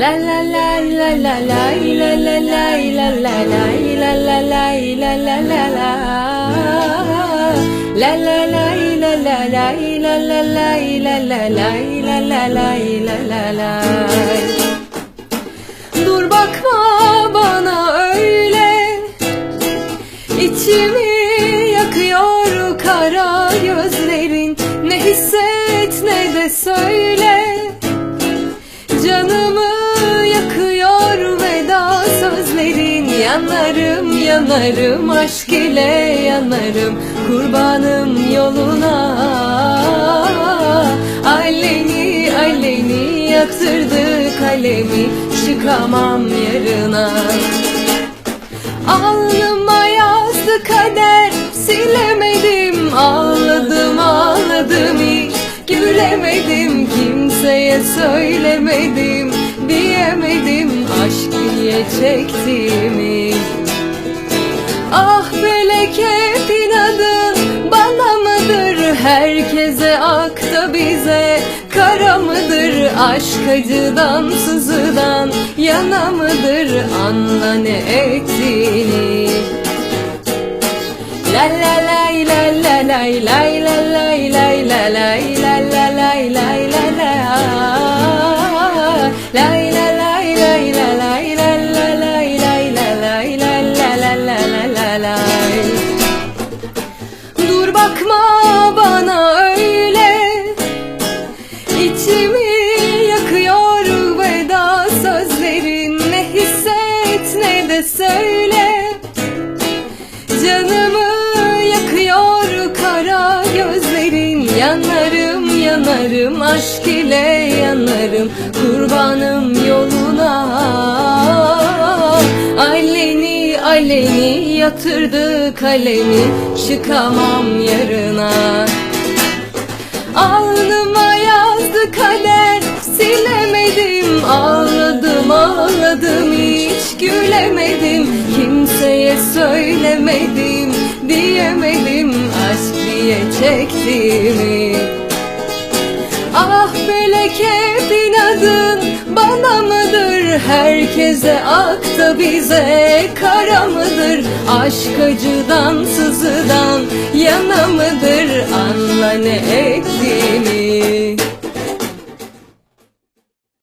La la la la la la la la la la la la la la la la la la la La la la la la la la la la la la la la la la la Dur bakma bana öyle. İçimi yakıyor kara gözlerin. Ne hisset ne de söyle sözlerin Yanarım yanarım aşk ile yanarım Kurbanım yoluna. Aleni aleni yatırdı kalemi Çıkamam yarına. Alnıma yazdı kader Silemedim ağladım ağladım hiç. Gülemedim kimseye söylemedim Diyemedim aşk diye çektiğimi Ah felek hep inadın bana mıdır Herkese ak da bize kara mıdır Aşk acıdan sızıdan yana mıdır Anla ne ettiğini La la la la lay la lay lay la lay la la bakma bana öyle. İçimi yakıyor veda sözlerin Ne hisset ne de söyle. Canımı yakıyor kara gözlerin Yanarım yanarım aşk ile yanarım. Kurbanım Aleni yatırdı kalemi Çıkamam yarına. Alnıma yazdı kader Silemedim. Ağladım ağladım Hiç gülemedim. Kimseye söylemedim Diyemedim. Aşk diye çektiğimi. Ah bana mıdır Herkese ak da bize kara mıdır? Aşk acıdan sızıdan yana mıdır? Anla ne ettiğimi